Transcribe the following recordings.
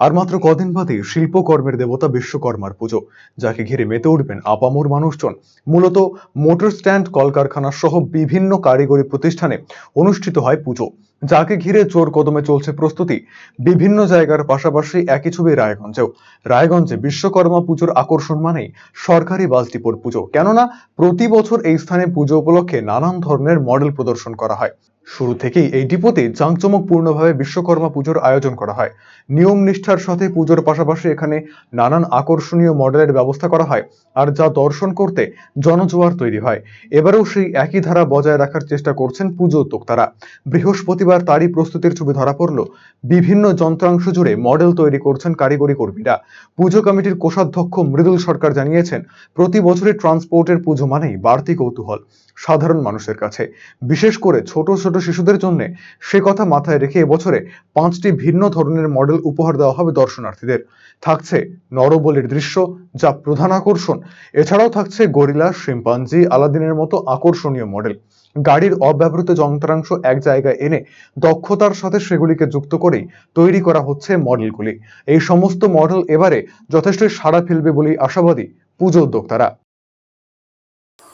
আর মাত্র কদিন বাদেই শিল্পকর্মের দেবতা বিশ্বকর্মার পুজো, যাকে ঘিরে মেতে উঠবেন আপামোর মানুষজন। মূলত মোটর স্ট্যান্ড, কলকারখানা সহ বিভিন্ন কারিগরি প্রতিষ্ঠানে অনুষ্ঠিত হয় পুজো, যাকে ঘিরে জোর কদমে চলছে প্রস্তুতি। বিভিন্ন জায়গার পাশাপাশি একই ছবি রায়গঞ্জেও। রায়গঞ্জে বিশ্বকর্মা পুজোর আকর্ষণ মানেই সরকারি বাস ডিপোর পুজো। কেননা, প্রতি বছর এই স্থানে পুজো উপলক্ষে নানান ধরনের মডেল প্রদর্শন করা হয়। শুরু থেকেই এই ডিপোতে জাঁকজমকপূর্ণভাবে বিশ্বকর্মা পুজোর আয়োজন করা হয়। নিয়ম নিষ্ঠার সাথে পুজোর পাশাপাশি এখানে নানান আকর্ষণীয় মডেলের ব্যবস্থা করা হয় আর যা দর্শন করতে জনজোয়ার তৈরি হয়। এবারেও সেই একই ধারা বজায় রাখার চেষ্টা করছেন পুজো উদ্যোক্তারা। বৃহস্পতিবার তারই প্রস্তুতির ছবি ধরা পড়ল। বিভিন্ন যন্ত্রাংশ জুড়ে মডেল তৈরি করছেন কারিগরি কর্মীরা। পুজো কমিটির কোষাধ্যক্ষ মৃদুল সরকার জানিয়েছেন, প্রতি বছরই ট্রান্সপোর্টের পুজো মানেই বাড়তি কৌতূহল। সাধারণ মানুষের কাছে। বিশেষ করে ছোট ছোট শিশুদের জন্য সে কথা মাথায় রেখে এবছরে পাঁচটি ভিন্ন ধরনের মডেল উপহার দেওয়া হবে দর্শনার্থীদের। থাকছে নরবলির দৃশ্য, যা প্রধান আকর্ষণ। এছাড়াও থাকছে গরিলা, শিম্পাঞ্জি, আলাদিনের মতো আকর্ষণীয় মডেল। গাড়ির অব্যবহৃত যন্ত্রাংশ এক জায়গায় এনে দক্ষতার সাথে সেগুলিকে যুক্ত করেই তৈরি করা হচ্ছে মডেলগুলি। এই সমস্ত মডেল এবারে যথেষ্ট সাড়া ফেলবে বলেই আশাবাদী পুজো উদ্যোক্তারা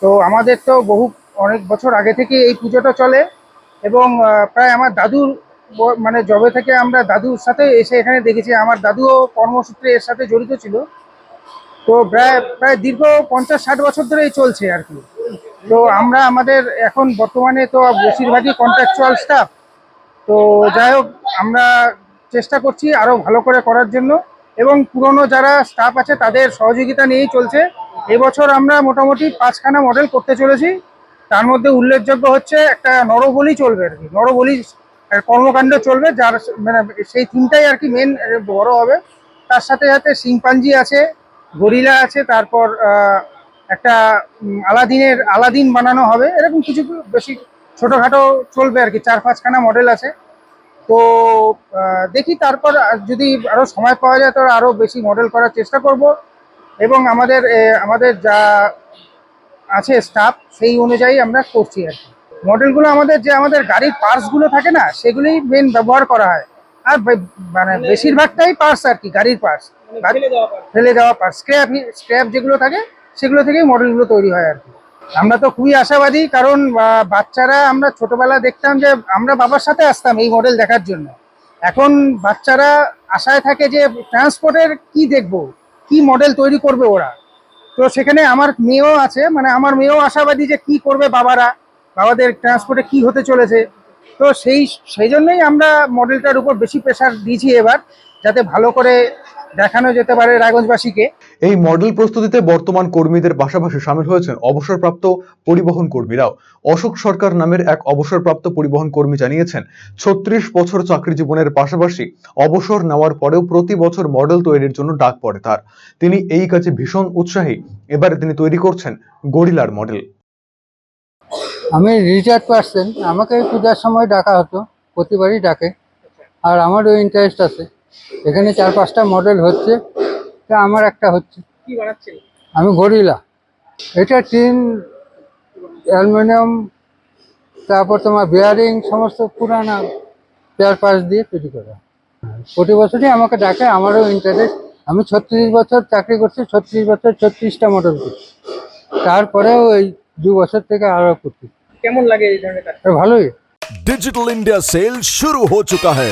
তো আমাদের তো বহু, অনেক বছর আগে থেকে এই পুজোটা চলে এবং প্রায় আমার দাদুর মানে জবে থেকে আমরা দাদুর সাথে এসে এখানে দেখেছি। আমার দাদুও কর্মসূত্রে এর সাথে জড়িত ছিল। তো প্রায় প্রায় দীর্ঘ পঞ্চাশ ষাট বছর ধরেই চলছে আর কি। তো আমরা আমাদের এখন বর্তমানে তো বেশিরভাগই কন্ট্রাকচুয়াল স্টাফ তো যাই হোক, আমরা চেষ্টা করছি আরও ভালো করে করার জন্য এবং পুরনো যারা স্টাফ আছে তাদের সহযোগিতা নিয়েই চলছে। এবছর আমরা মোটামুটি পাঁচখানা মডেল করতে চলেছি। তার মধ্যে উল্লেখযোগ্য হচ্ছে একটা নরবলি চলবে আর কি। নরবলি কর্মকাণ্ড চলবে, যার মানে সেই তিনটাই আর কি মেন বড় হবে। তার সাথে সাথে সিংপাঞ্জি আছে, গরিলা আছে, তারপর একটা আলাদিনের, আলাদিন বানানো হবে। এরকম কিছু বেশি ছোটোখাটো চলবে আর কি, চার পাঁচখানা মডেল আছে। তো দেখি তারপর যদি আরও সময় পাওয়া যায়, তো আরও বেশি মডেল করার চেষ্টা করব। এবং আমাদের আমাদের যা আছে স্টাফ সেই অনুযায়ী আমরা করছি আর কি। মডেলগুলো আমাদের যে আমাদের গাড়ির পার্টসগুলো থাকে না সেগুলোই মেন ব্যবহার করা হয়। আর মানে বেশিরভাগটাই পার্টস আর কি গাড়ির পার্টস ফেলে দেওয়া পার্টস স্ক্র্যাপ স্ক্র্যাপ যেগুলো থাকে সেগুলো থেকেই মডেলগুলো তৈরি হয় আর কি। আমরা তো খুবই আশাবাদী কারণ বাচ্চারা আমরা ছোটবেলা দেখতাম যে আমরা বাবার সাথে আসতাম এই মডেল দেখার জন্য। এখন বাচ্চারা আশায় থাকে যে ট্রান্সপোর্টের কি দেখব? কি মডেল তৈরি করবে ওরা? তো সেখানে আমার মেয়েও আছে মানে আমার মেয়েও আশাবাদী যে কি করবে বাবারা, বাবাদের ট্রান্সপোর্টে কি হতে চলেছে। তো সেই সেই জন্যই আমরা মডেলটার উপর বেশি প্রেশার দিয়েছি এবার, যাতে ভালো করে দেখানো যেতে পারে রায়গঞ্জবাসীকে। এই মডেল প্রস্তুতিতে বর্তমান কর্মীদের পাশাপাশি সামিল হয়েছেন অবসরপ্রাপ্ত পরিবহন কর্মীরাও। অশোক সরকার নামের এক অবসরপ্রাপ্ত পরিবহন কর্মী জানিয়েছেন ছত্রিশ বছর চাকরি জীবনের পাশাপাশি অবসর নেওয়ার পরেও প্রতি বছর মডেল তৈরির জন্য ডাক পড়ে তার। তিনি এই কাজে ভীষণ উৎসাহী। এবারে তিনি তৈরি করছেন গরিলার মডেল। আমি রিটায়ার্ড পার্সন আমাকে পূজার সময় ডাকা হতো প্রতিবারই ডাকে। আর আমারও ইন্টারেস্ট আছে। এখানে চার পাঁচটা মডেল হচ্ছে তা আমার একটা হচ্ছে কি বানাচ্ছেন আমি গরিলা এটা টিন অ্যালুমিনিয়াম তারপর তোমার বেয়ারিং সমস্ত পুরানা পেয়ার পাশ দিয়ে তৈরি করা প্রতি বছরই আমাকে ডাকে আমারও ইন্টারেস্ট আমি ছত্রিশ বছর চাকরি করছি ছত্রিশ বছর ছত্রিশটা মডেল করছি তারপরেও এই দু বছর থেকে আরও করছি কেমন লাগে এই ধরনের কাজ এ ভালোই डिजिटल इंडिया सेल शुरू हो चुका है